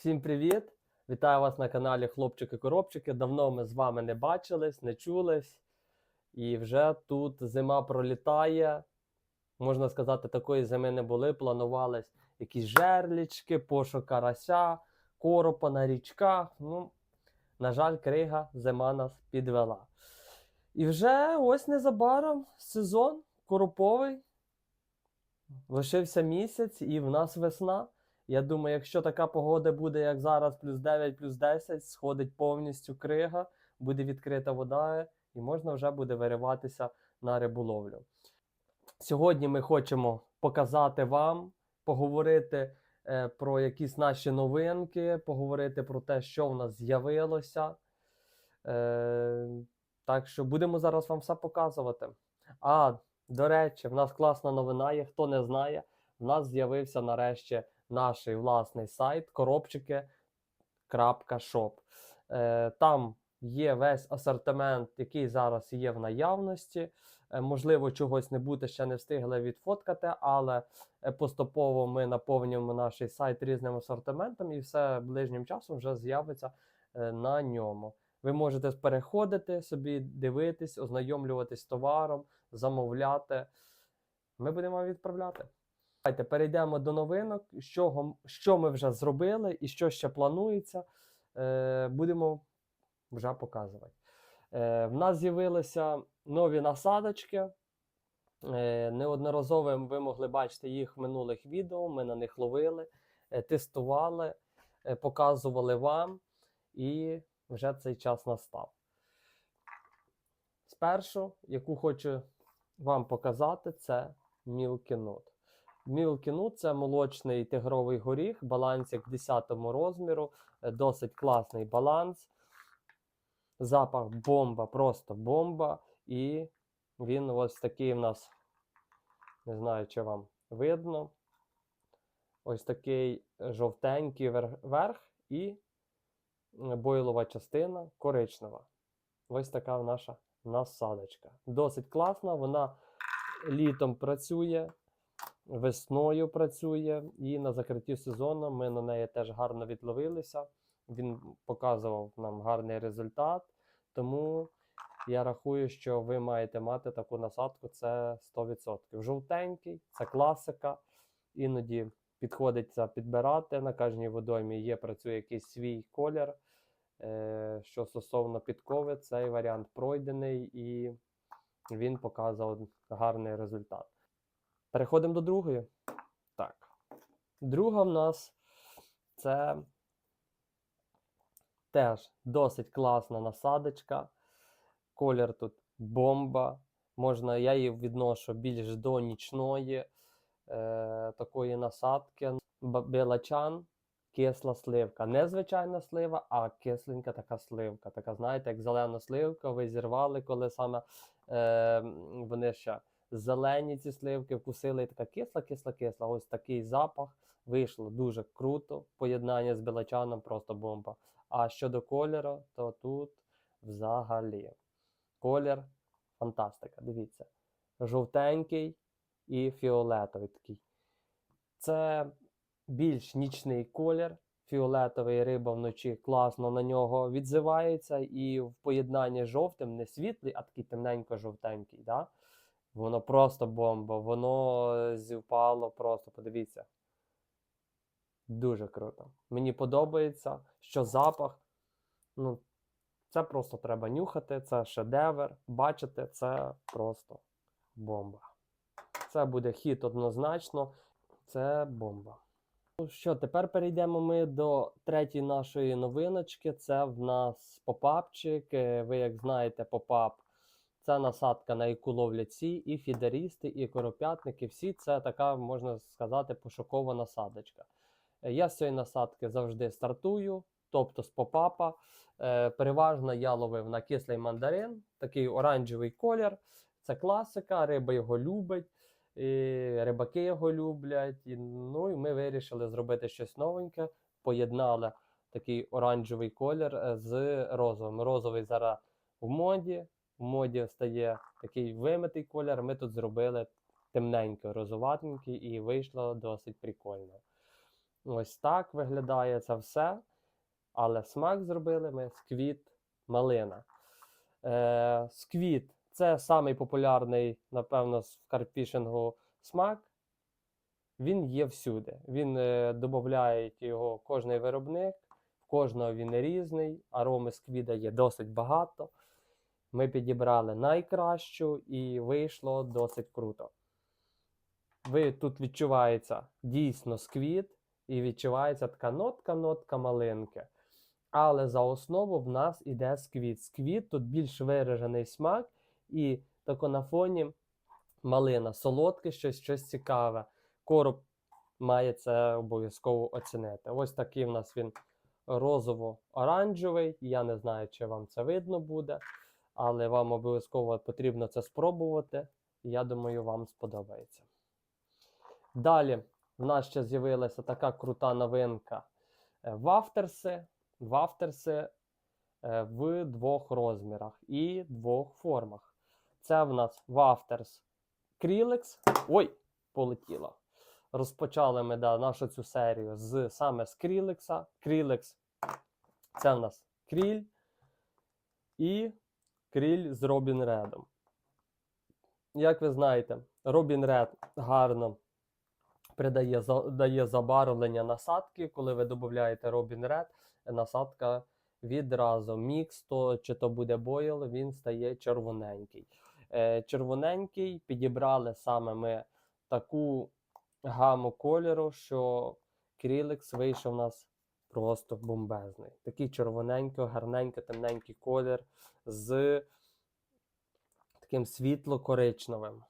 Всім привіт! Вітаю вас на каналі Хлопчики-Коробчики. Давно ми з вами не бачились, не чулись. І вже тут зима пролітає. Можна сказати, такої зими не були. Планувались якісь жерлічки, пошук карася, коропа на річках. Ну, на жаль, крига зима нас підвела. І вже ось незабаром сезон короповий. Лишився місяць, і в нас весна. Я думаю, якщо така погода буде, як зараз, плюс 9, плюс 10, сходить повністю крига, буде відкрита вода, і можна вже буде вириватися на риболовлю. Сьогодні ми хочемо показати вам, поговорити е, про якісь наші новинки, поговорити про те, що в нас з'явилося. Е, так що будемо зараз вам все показувати. А, до речі, в нас класна новина є. Хто не знає, в нас з'явився нарешті наш власний сайт коробчики.shop. Е, Там є весь асортимент, який зараз є в наявності. Е, Можливо, чогось не буде, ще не встигли відфоткати, але е, поступово ми наповнюємо наш сайт різним асортиментом, і все ближнім часом вже з'явиться на ньому. Ви можете переходити собі, дивитись, ознайомлюватись з товаром, замовляти. Ми будемо відправляти. Давайте перейдемо до новинок, що, що ми вже зробили і що ще планується. Е, будемо вже показувати. Е, в нас з'явилися нові насадочки. Е, неодноразово ви могли бачити їх в минулих відео. Ми на них ловили, е, тестували, е, показували вам, і вже цей час настав. Спершу, яку хочу вам показати, це Milky Nut – це молочний тигровий горіх, балансик 10 розміру, е, досить класний баланс. Запах бомба, просто бомба. І він ось такий в нас, не знаю, чи вам видно. Ось такий жовтенький верх і бойлова частина коричнева. Ось така наша насадочка. Досить класна, вона літом працює, весною працює, і на закритті сезону ми на неї теж гарно відловилися. Він показував нам гарний результат. Тому я рахую, що ви маєте мати таку насадку, це 100%. Жовтенький, це класика. Іноді підходиться підбирати. На кожній водоймі є, працює якийсь свій колір. Е, Що стосовно підкови, цей варіант пройдений і він показав гарний результат. Переходимо до другої. Так. Друга в нас це теж досить класна насадочка. Колір тут бомба. Можна, я її відношу більш до нічної е, такої насадки. Белачан, кисла сливка. Не звичайна слива, а кисленька така сливка. Така, знаєте, як зелена сливка, ви зірвали, коли саме е, вони ще зелені ці сливки вкусили, і така кисла, кисла, кисла. Ось такий запах. Вийшло дуже круто. Поєднання з белачаном просто бомба. А щодо кольору, то тут взагалі колір фантастика. Дивіться. Жовтенький і фіолетовий такий. Це більш нічний колір. Фіолетовий риба вночі класно на нього відзивається, і в поєднанні з жовтим не світлий, а такий темненько-жовтенький. Да? Воно просто бомба, воно зівпало просто, подивіться. Дуже круто. Мені подобається, що запах. Ну, це просто треба нюхати, це шедевр. Бачите, це просто бомба. Це буде хіт однозначно. Це бомба. Ну що, тепер перейдемо ми до третьої нашої новиночки. Це в нас попапчик. Е, Ви як знаєте, попап це насадка, на яку ловлять всі, і фідерісти, і коропятники. Всі це така, можна сказати, пошукова насадочка. Е, Я з цієї насадки завжди стартую, тобто з попапа. Е, переважно я ловив на кислий мандарин, такий оранжевий колір. Це класика, риба його любить, і рибаки його люблять. І, ну і ми вирішили зробити щось новеньке. Поєднали такий оранжевий колір е, з розовим. Розовий зараз в моді. В моді стає такий вимитий колір. Ми тут зробили темненько, розоватенький, і вийшло досить прикольно. Ось так виглядає це все. Але смак зробили ми сквіт малина. Е, сквіт це самий популярний, напевно, в карпішингу смак. Він є всюди. Він е, додає його кожний виробник, в кожного він різний. Ароми сквіда є досить багато. Ми підібрали найкращу і вийшло досить круто. Ви тут відчувається дійсно сквіт, і відчувається така нотка-нотка малинки. Але за основу в нас іде сквіт. Сквіт тут більш виражений смак, і тако на фоні малина, солодке щось, щось цікаве. Короб має це обов'язково оцінити. Ось такий в нас він розово-оранжевий. Я не знаю, чи вам це видно буде, але вам обов'язково потрібно це спробувати. Я думаю, вам сподобається. Далі в нас ще з'явилася така крута новинка е, вафтерси. Вафтерси е, в двох розмірах і двох формах. Це в нас вафтерс Крілекс. Ой, полетіло. Розпочали ми да, нашу цю серію з саме з Крілекса. Крілекс це в нас кріль і кріль з Робін Редом. Як ви знаєте, Робін Ред гарно придає дає забарвлення насадки. Коли ви додаєте Робін Ред, насадка відразу мікс, то чи то буде бойл, він стає червоненький. Е, червоненький підібрали саме ми таку гаму кольору, що Крілекс вийшов у нас просто бомбезний. Такий червоненький, гарненький, темненький колір з таким світло-коричневим.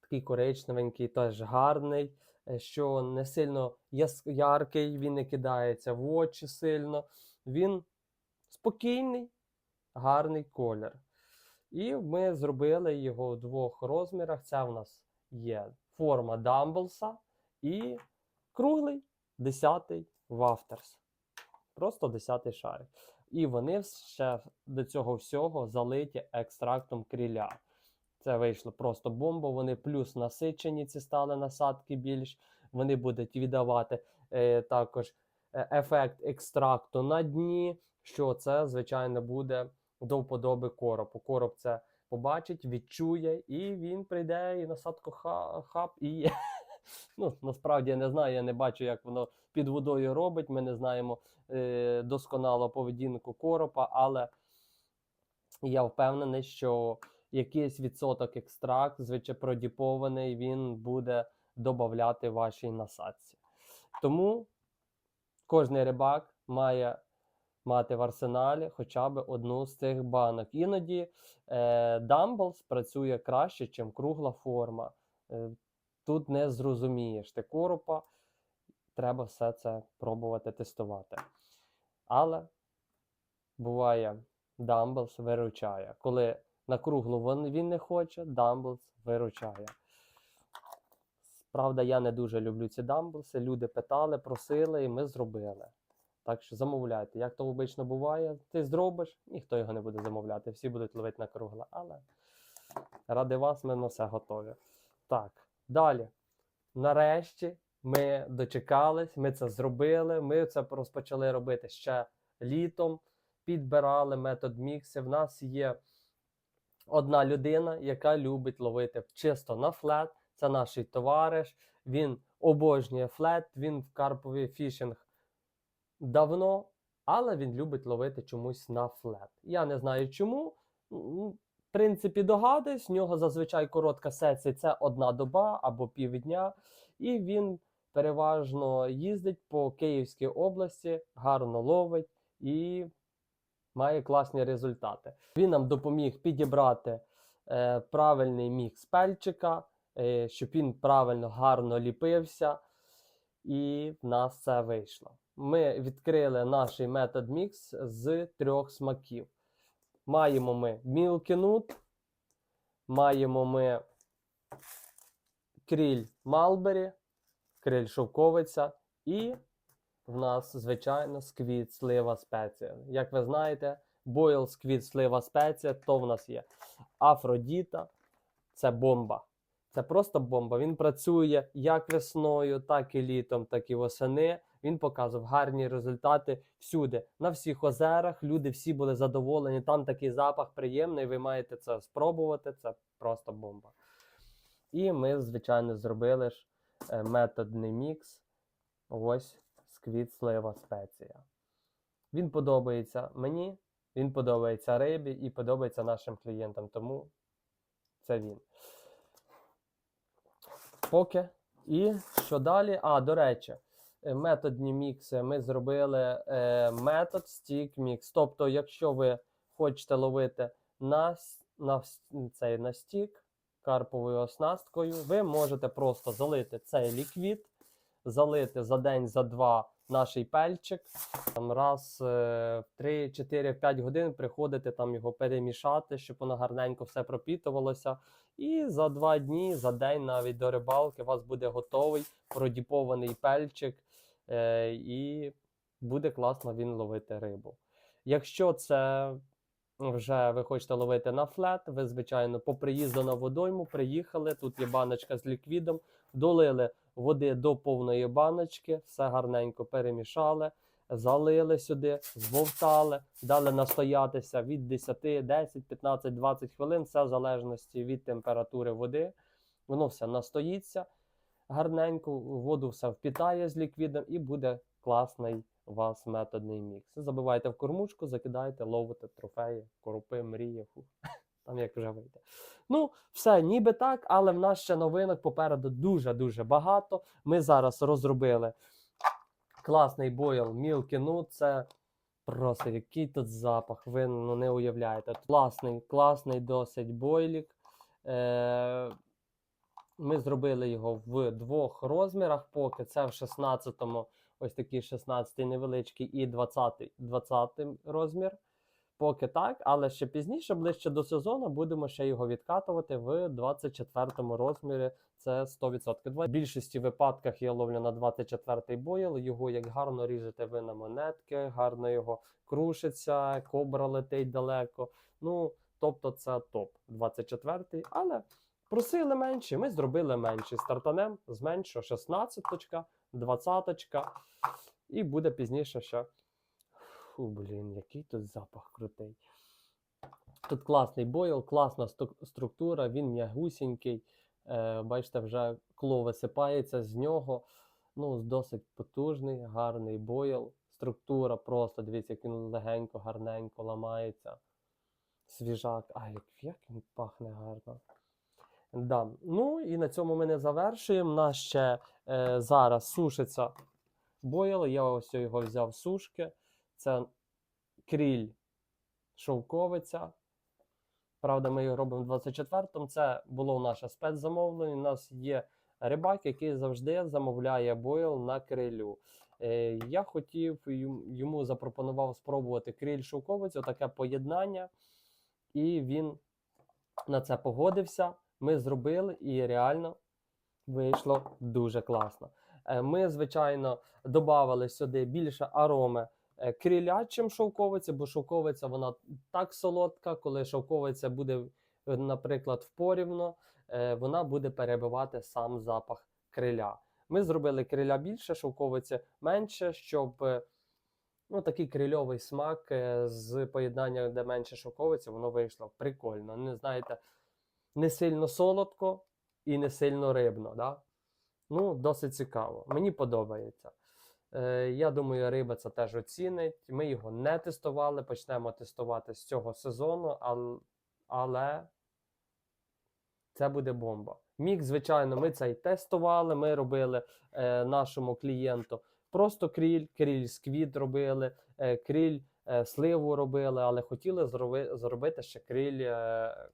Такий коричневенький, теж гарний, е, що не сильно яркий, він не кидається в очі сильно. Він спокійний, гарний колір. І ми зробили його в двох розмірах. Це в нас є форма Дамблса і круглий 10-й вафтерс. Просто 10-й шарик. І вони ще до цього всього залиті екстрактом кріля. Це вийшло просто бомба. Вони плюс насичені, ці стали насадки більш. Вони будуть віддавати е, також е, ефект екстракту на дні, що це, звичайно, буде до вподоби коропу. Короб це побачить, відчує, і він прийде і насадку ха- хап і. Ну, насправді я не знаю, я не бачу, як воно під водою робить. Ми не знаємо е, досконало поведінку коропа, але я впевнений, що якийсь відсоток екстракт, звичайно, продіпований, він буде додати вашій насадці. Тому кожний рибак має мати в арсеналі хоча б одну з цих банок. Іноді е, Дамблс працює краще, ніж кругла форма. Е, тут не зрозумієш ти коропа, треба все це пробувати тестувати. Але буває, Дамблс виручає. Коли на круглу він, не хоче, Дамблс виручає. Правда, я не дуже люблю ці дамблси. Люди питали, просили, і ми зробили. Так що замовляйте. Як то обично буває, ти зробиш, ніхто його не буде замовляти. Всі будуть ловити на кругле. Але ради вас ми на все готові. Так, далі. Нарешті ми дочекались, ми це зробили. Ми це розпочали робити ще літом. Підбирали метод мікси. В нас є одна людина, яка любить ловити чисто на флет. Це наш товариш. Він обожнює флет, він в карповий фішинг давно, але він любить ловити чомусь на флет. Я не знаю чому. Принципі, догадуюсь, в нього зазвичай коротка сесія це одна доба або півдня, і він переважно їздить по Київській області, гарно ловить і має класні результати. Він нам допоміг підібрати е, правильний мікс пельчика, е, щоб він правильно гарно ліпився, і в нас це вийшло. Ми відкрили наш метод мікс з трьох смаків. Маємо ми мілкінут, маємо ми кріль Малбері, кріль шовковиця і в нас, звичайно, сквіт слива спеція. Як ви знаєте, бойл сквіт слива спеція, то в нас є Афродіта, це бомба. Це просто бомба. Він працює як весною, так і літом, так і восени. Він показував гарні результати всюди. На всіх озерах люди всі були задоволені. Там такий запах приємний. Ви маєте це спробувати. Це просто бомба. І ми, звичайно, зробили ж е, методний мікс. Ось сквіт слива спеція. Він подобається мені, він подобається рибі і подобається нашим клієнтам. Тому це він. Поки. І що далі? А, до речі, методні мікси ми зробили е, метод Stick Mix. Тобто, якщо ви хочете ловити на, на, цей, на стік карповою оснасткою, ви можете просто залити цей ліквід, залити за день, за два наш пельчик. Там раз е, в 3, 4, 5 годин приходити там його перемішати, щоб воно гарненько все пропітувалося. І за два дні, за день навіть до рибалки у вас буде готовий продіпований пельчик, е, і буде класно він ловити рибу. Якщо це вже ви хочете ловити на флет, ви, звичайно, по приїзду на водойму приїхали. Тут є баночка з ліквідом, долили води до повної баночки, все гарненько перемішали, залили сюди, збовтали, дали настоятися від 10, 10, 15, 20 хвилин, все в залежності від температури води. Воно все настоїться гарненько, воду все впітає з ліквідом і буде класний вас методний мікс. Забивайте в кормушку, закидайте, ловите трофеї, коропи, мрії. фу. Там як вже вийде. Ну, все, ніби так, але в нас ще новинок попереду дуже-дуже багато. Ми зараз розробили класний бойл Nut. Це просто який тут запах, ви ну, не уявляєте. Класний, класний досить бойлік. Е- ми зробили його в двох розмірах, поки це в 16-му, ось такий 16-й невеличкий, і 20-й 20 розмір. Поки так, але ще пізніше, ближче до сезону, будемо ще його відкатувати в 24-му розмірі. Це 100%. В більшості випадках я ловлю на 24-й бойл. Його як гарно ріжете ви на монетки, гарно його крушиться, кобра летить далеко. Ну, тобто, це топ 24-й, але. Просили менші, ми зробили менші. Стартанем з меншого 16-точка, 20-точка. І буде пізніше ще. Фу, блін, який тут запах крутий. Тут класний бойл, класна структура, він м'ягусінький. Е, бачите, вже кло висипається з нього. Ну, досить потужний, гарний бойл. Структура просто, дивіться, як він легенько, гарненько ламається. Свіжак. А, як, як він пахне гарно. Да. Ну і на цьому ми не завершуємо. У нас ще е, зараз сушиться бойл. Я ось його взяв сушки. Це кріль шовковиця. Правда, ми його робимо в 24-му. Це було наше спецзамовлення. У нас є рибак, який завжди замовляє бойл на крилю. Е, я хотів йому запропонував спробувати кріль шовковицю, таке поєднання, і він на це погодився. Ми зробили і реально вийшло дуже класно. Е, Ми, звичайно, додали сюди більше ароми е, криля, чим шовковиця, бо шовковиця вона так солодка, коли шовковиця буде, наприклад, впорівно, е, вона буде перебивати сам запах криля. Ми зробили криля більше, шовковиці менше, щоб ну, такий крильовий смак з поєднання, де менше шовковиці, воно вийшло прикольно. Не знаєте, не сильно солодко і не сильно рибно. Да? Ну, досить цікаво. Мені подобається. Е, я думаю, риба це теж оцінить. Ми його не тестували, почнемо тестувати з цього сезону, ал- але це буде бомба. Мік, звичайно, ми цей тестували. Ми робили е, нашому клієнту просто кріль, кріль сквіт робили, е, кріль е, сливу робили, але хотіли зроби, зробити ще кріль, е,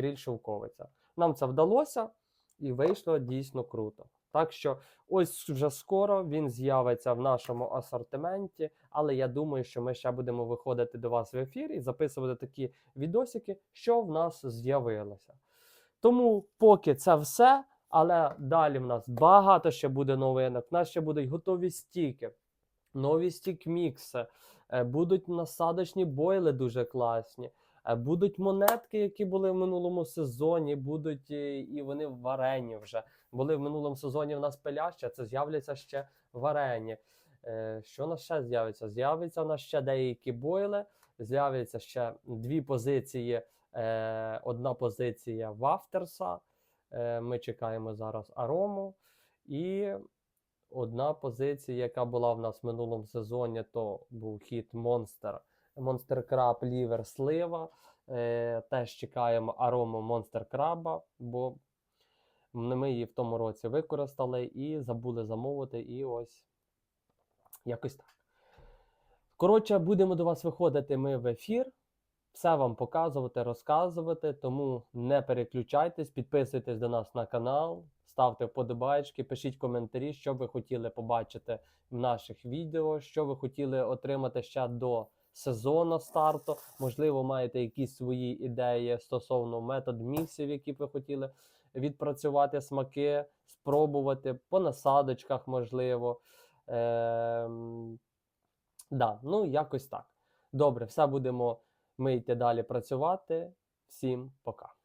кріль шовковиця. Нам це вдалося і вийшло дійсно круто. Так що ось вже скоро він з'явиться в нашому асортименті, але я думаю, що ми ще будемо виходити до вас в ефір і записувати такі відосики, що в нас з'явилося. Тому поки це все, але далі в нас багато ще буде новинок. У нас ще будуть готові стіки, нові стік-мікси, е, будуть насадочні бойли дуже класні. Е, Будуть монетки, які були в минулому сезоні, будуть е, і вони варені вже. Були в минулому сезоні в нас пиляща, це з'являться ще варені. Е, Що нас ще з'явиться? З'явиться у нас ще деякі бойли, з'являться ще дві позиції. Одна позиція Вафтерса. Е, Ми чекаємо зараз Арому. І одна позиція, яка була в нас в минулому сезоні, то був хіт Монстер. Монстер Краб, Лівер, Слива. Е, теж чекаємо Арому Монстер Краба, бо ми її в тому році використали і забули замовити. І ось якось так. Коротше, будемо до вас виходити ми в ефір. Все вам показувати, розказувати. Тому не переключайтесь, підписуйтесь до нас на канал, ставте вподобайки, пишіть коментарі, що ви хотіли побачити в наших відео, що ви хотіли отримати ще до сезону старту. Можливо, маєте якісь свої ідеї стосовно метод міксів, які ви хотіли відпрацювати смаки, спробувати по насадочках, можливо. Ем, да, ну якось так. Добре, все будемо ми йти далі працювати. Всім пока.